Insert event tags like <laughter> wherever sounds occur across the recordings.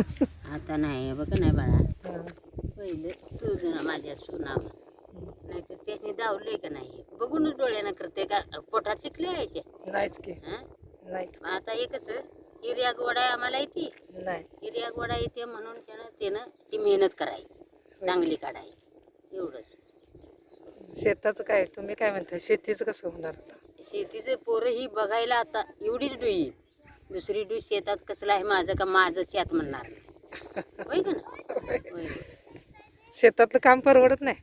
आता नाही बघ नाही बाळा. पहिलं तुझं ना माझ्या सुनाव नाहीतर त्याने दावलंय का नाही? बघूनच डोळ्यानं करते का? पोटात शिकले आहे ते. नाहीच की. हं? नाहीच आता एकच हिर्या गोडा आम्हाला येते. नाही. हिर्या गोडा येते म्हणून त्यानं त्यानं ती मेहनत करायची. चांगली काढायची. एवढंच. शेताचं काय? तुम्ही काय म्हणताय शेतीचं कसं होणार आता? शेतीचे पोरं ही बघायला आता एवढीच डुई. दुसरी डुई शेतात कसलं आहे माझं का माझं शेत म्हणणार? नाही. होय का ना होय. शेतातलं काम परवडत नाही.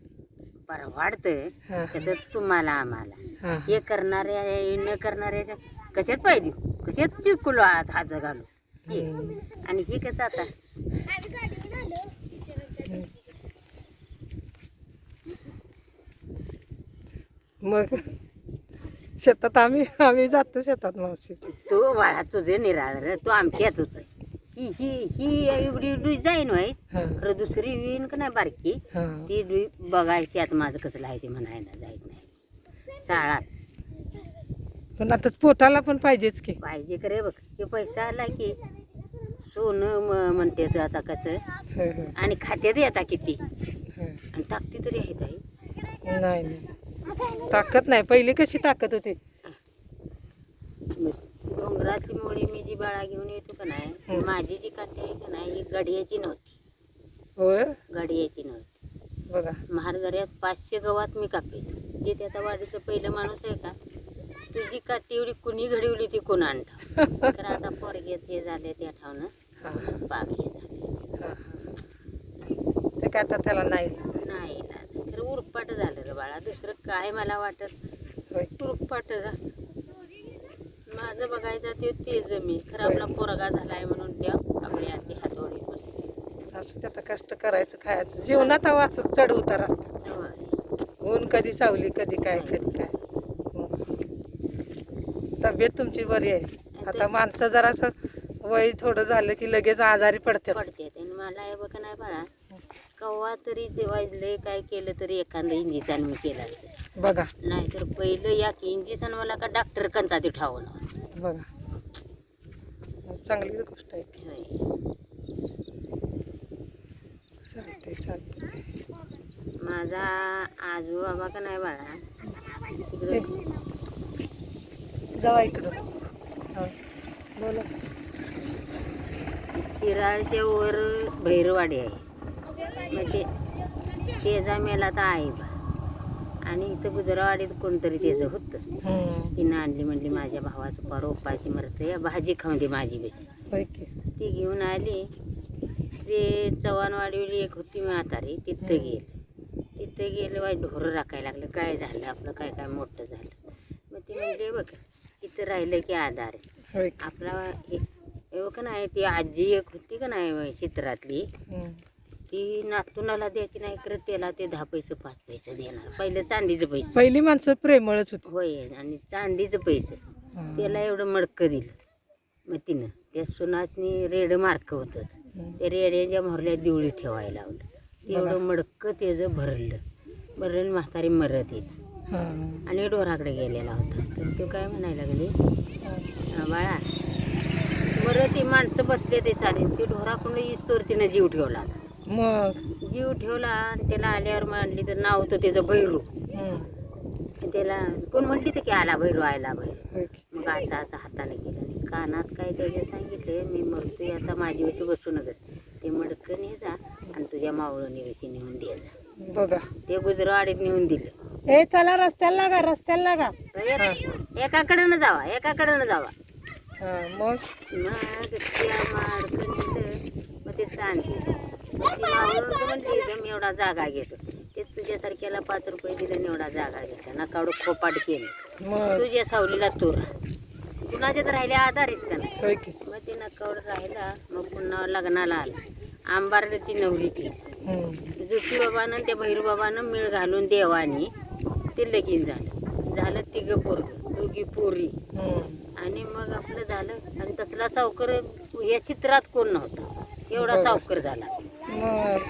परवाडतं हा, तसं तुम्हाला आम्हाला. हा. करणाऱ्या हे न करणाऱ्या कशात पाहिजे? कशात चिकुलो हात हात घालू हे. आणि हे कसं आता? मग शेतात आम्ही आम्ही जातो शेतात मावशी. तो बाळा तुझे निराळ रे तो आमच्याच होत ही ही ही एवढी डुई जाईन व्हाय हा, खरं दुसरी विण का नाही बारकी? हा. ती डुई बघायची आता माझं कसं आहे ते म्हणायला जायत नाही. शाळात. पण आता पोटाला पण पाहिजेच की. पाहिजे करे बघ ते पैसा आला की. सोनं म- म्हणते आता कसं. हं, हं, आणि खात्यात येता किती? हं. आणि ताकती तरी आहे ताई. नाही नाही. ताकद नाही. पहिली कशी ताकद होती? डोंगरातली मुळी मी जी बाळा घेऊन येतो का नाही. माझी जी काठी आहे का नाही ही गडियाची नव्हती. होय? गडियाची नव्हती. बघा. महारदऱ्यात पाचशे गवात मी कापेतो. जे त्याचा वाडीचं पहिलं माणूस आहे का तुझी काठी एवढी कुणी घडवली ती कोण आणता? <laughs> तर आता पोरगेच हे झाले त्या ठावनं हा, बाग हे झाले. हा, हा. ते काय आता त्याला नाही. खरं उरपाट झालं रे बाळा. दुसरं काय मला वाटत? जा माझं बघायचं ते तेज मी. खरं आपला पोरगा झालाय म्हणून त्या आपल्या आधी बसले असं ते आता कष्ट करायचं खायचं. जीवनात वाचत चढ उतार असतात. ऊन कधी सावली कधी काय कधी काय. मग. तब्येत तुमची बरी आहे? आता माणसं जरासं वय थोडं झालं की लगेच आजारी पडते आणि मला हे बघ नाही बाळा कव्हा तरी ते वाजले काय केलं तरी एखादं इंजेक्शन मी केलं. बघा. नाहीतर पहिलं या इंजेक्शन मला का डॉक्टर कंचा ते ठावं. बघा. चांगली गोष्ट आहे. चालते चालते माझा आजू बाबा का नाही बाळा? तिकडे जावा इकडं. हा. बोला. शिराळच्या वर भैरवाडी आहे. मग ते तेजा मेला तर आहे बा. आणि इथं गुजरावाडीत कोणतरी त्याचं होतं. तिनं आणली म्हणली माझ्या भावाचं पार ओपाची मरते भाजी खाऊन दे माझी बी ती घेऊन आली. ते चव्हाणवाडीवली एक होती म्हातारी तिथं गेली. तिथं गेलं वाईट ढोरं राखायला लागलं. काय झालं आपलं? काय काय मोठं झालं? मग ती म्हणजे बघ इथं राहिलं की आधार आपला हे हे का नाही ती आजी एक होती का नाही चित्रातली. ती नातूनाला द्यायची नाही करत त्याला ते दहा पैसे पाच पैसे देणार. पहिलं चांदीचं पैसे. पहिली माणसं प्रेमळच होती. होय आणि चांदीचं पैसे. त्याला एवढं मडकं दिलं. मग तिनं त्या सुनातनी रेड मार्क होतं. त्या रेड्याच्या मोहरल्या दिवळी ठेवायला लावलं. एवढं मडकं त्याचं भरलं. भरलं म्हातारी मरत येत. आणि डोराकडे गेलेला होता. तर तो काय म्हणायला लागली? हा. "हा, बाळा बरं ती माणसं बसले ते चालेल ती ढोराकडून इस्तोर तिनं जीव ठेवला मग? जीव ठेवला आणि त्याला आल्यावर मानली तर नाव होतं त्याचं भैरू. त्याला कोण म्हणली तर की आला भैरू आला भैरू? मग असं असं हाताने केलं आणि कानात काय त्याच्या सांगितलं मी मरतोय आता माझी वेळची बसू नका ते मडकं ने जा आणि तुझ्या मावळं वेळची नेऊन दे जा. बघा. ते गुजरावाडीत नेऊन दिलं. ए चला रस्त्याला लागा रस्त्याला लागा. एक- एकाकडनं जावा एकाकडनं जावा. हा, मग? मग त्या माडकणीचं मग ते चांदी. ती एवढा जागा घेतो. ते तुझ्यासारख्याला पाच रुपये दिले एवढा जागा घेतला. नकावडं खोपाट केलं. तुझ्या सावलीला चोरा कुणाच्यात राहिले आधारित का नाही? होय की. मग ते नकावडं राहिला मग पुन्हा लग्नाला आला. आंबारने ती नवरी हम्म. ज्योती बाबानं त्या भैरू बाबानं मिळ घालून देवानी ते लगीन झालं. झालं तिघं पोरग दोघी पोरी. आणि मग आपलं झालं. आणि तसला सावकर या चित्रात कोण नव्हता. एवढा. सावकर झाला. मग